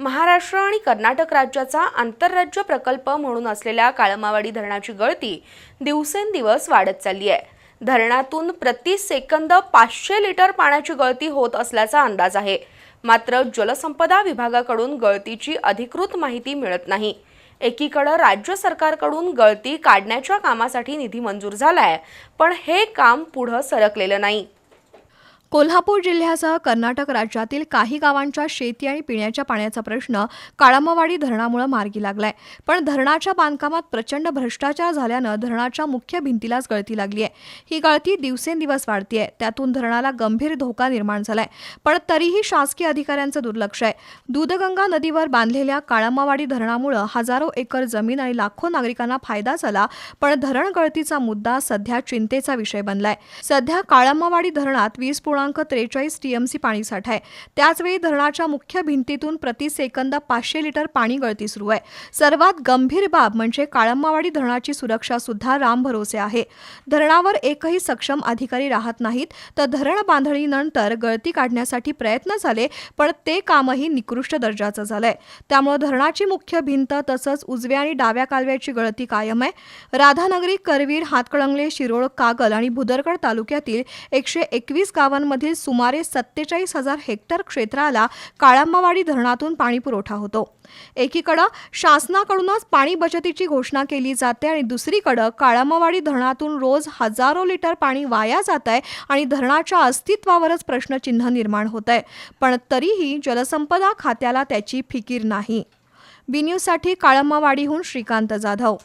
महाराष्ट्र आणि कर्नाटक राज्याचा आंतरराज्य प्रकल्प म्हणून असलेल्या काळमावाडी धरणाची गळती दिवसेंदिवस वाढत चालली आहे. धरणातून प्रति सेकंद पाचशे लिटर पाण्याची गळती होत असल्याचा अंदाज आहे. मात्र जलसंपदा विभागाकडून गळतीची अधिकृत माहिती मिळत नाही. एकीकडं राज्य सरकारकडून गळती काढण्याच्या कामासाठी निधी मंजूर झालाय पण हे काम पुढं सरकलेलं नाही. कोल्हापूर जिल्ह्यासह कर्नाटक राज्यातील काही गावांच्या शेती आणि पिण्याच्या पाण्याचा प्रश्न काळामवाडी धरणामुळे मार्गी लागलाय. पण धरणाच्या बांधकामात प्रचंड भ्रष्टाचार झाल्यानं धरणाच्या मुख्य भिंतीलाच गळती लागली आहे ही गळती दिवसेंदिवस वाढतीये. त्यातून धरणाला गंभीर धोका निर्माण झालाय. पण तरीही शासकीय अधिकाऱ्यांचं दुर्लक्ष आहे. दूधगंगा नदीवर बांधलेल्या काळामावाडी धरणामुळे हजारो एकर जमीन आणि लाखो नागरिकांना फायदा झाला पण धरण गळतीचा मुद्दा सध्या चिंतेचा विषय बनलाय. सध्या काळामावाडी धरणात वीस पूर्णांक त्रेचाळीस टीएमसी पाणी साठा आहे. त्याचवेळी धरणाच्या मुख्य भिंतीतून प्रति सेकंद पाचशे लिटर पाणी गळती सुरू आहे. सर्वात गंभीर बाब म्हणजे काळंबावाडी धरणाची सुरक्षा सुद्धा रामभरोसे आहे. धरणावर एकही सक्षम अधिकारी राहत नाहीत. तर धरण बांधणीनंतर गळती काढण्यासाठी प्रयत्न झाले पण ते कामही निकृष्ट दर्जाचं झालंय. त्यामुळे धरणाची मुख्य भिंत तसंच उजव्या आणि डाव्या कालव्याची गळती कायम आहे. राधानगरी करवीर हातकळंगले शिरोळ कागल आणि भुदरगड तालुक्यातील एकशे एकवीस गावांमधील सुमारे सत्तेचाळीस हजार हेक्टर क्षेत्राला काळंबावाडी धरणातून पाणी पुरवठा होतो. एकीकडं शासनाकडूनच पाणी बचतीची घोषणा केली जाते आणि दुसरीकडं काळंबावाडी धरणातून रोज हजारो लिटर पाणी वाया जात आहे आणि धरणाच्या अस्तित्वावरच प्रश्नचिन्ह निर्माण होत आहे पण तरीही जलसंपदा खात्याला त्याची फिकीर नाही. बी न्यूजसाठी काळंबावाडीहून श्रीकांत जाधव.